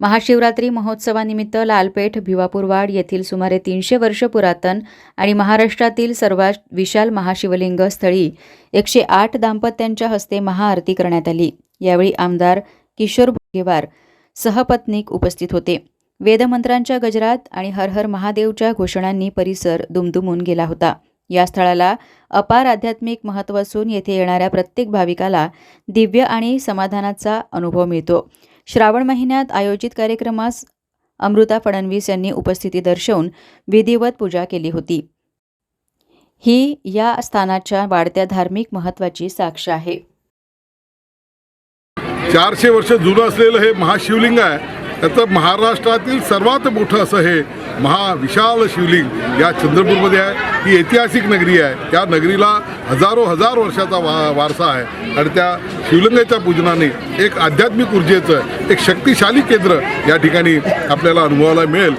महाशिवरात्री महोत्सवानिमित्त लालपेठ भिवापूरवाड येथील सुमारे तीनशे वर्ष पुरातन आणि महाराष्ट्रातील सर्वात विशाल महाशिवलिंग स्थळी एकशे आठ दाम्पत्यांच्या हस्ते महाआरती करण्यात आली. यावेळी आमदार किशोर भोगेवार सहपत्नीक उपस्थित होते. वेदमंत्रांच्या गजरात आणि हर हर महादेवच्या घोषणांनी परिसर दुमदुमून गेला होता. या स्थळाला अपार आध्यात्मिक महत्त्व असून येथे येणाऱ्या प्रत्येक भाविकाला दिव्य आणि समाधानाचा अनुभव मिळतो. श्रावण महिन्यात आयोजित कार्यक्रमास अमृता फडणवीस यांनी उपस्थिती दर्शवून विधिवत पूजा केली होती. ही या स्थानाच्या वाढत्या धार्मिक महत्त्वाची साक्ष आहे. चारशे वर्ष जुनं असलेलं हे महाशिवलिंग आहे. त्याचं महाराष्ट्रातील सर्वात मोठं असं हे महाविशाल शिवलिंग या चंद्रपूरमध्ये आहे. ही ऐतिहासिक नगरी आहे. त्या नगरीला हजारो हजार वर्षाचा वा वारसा आहे. आणि त्या शिवलिंगाच्या पूजनाने एक आध्यात्मिक ऊर्जेचं एक शक्तिशाली केंद्र या ठिकाणी आपल्याला अनुभवायला मिळेल.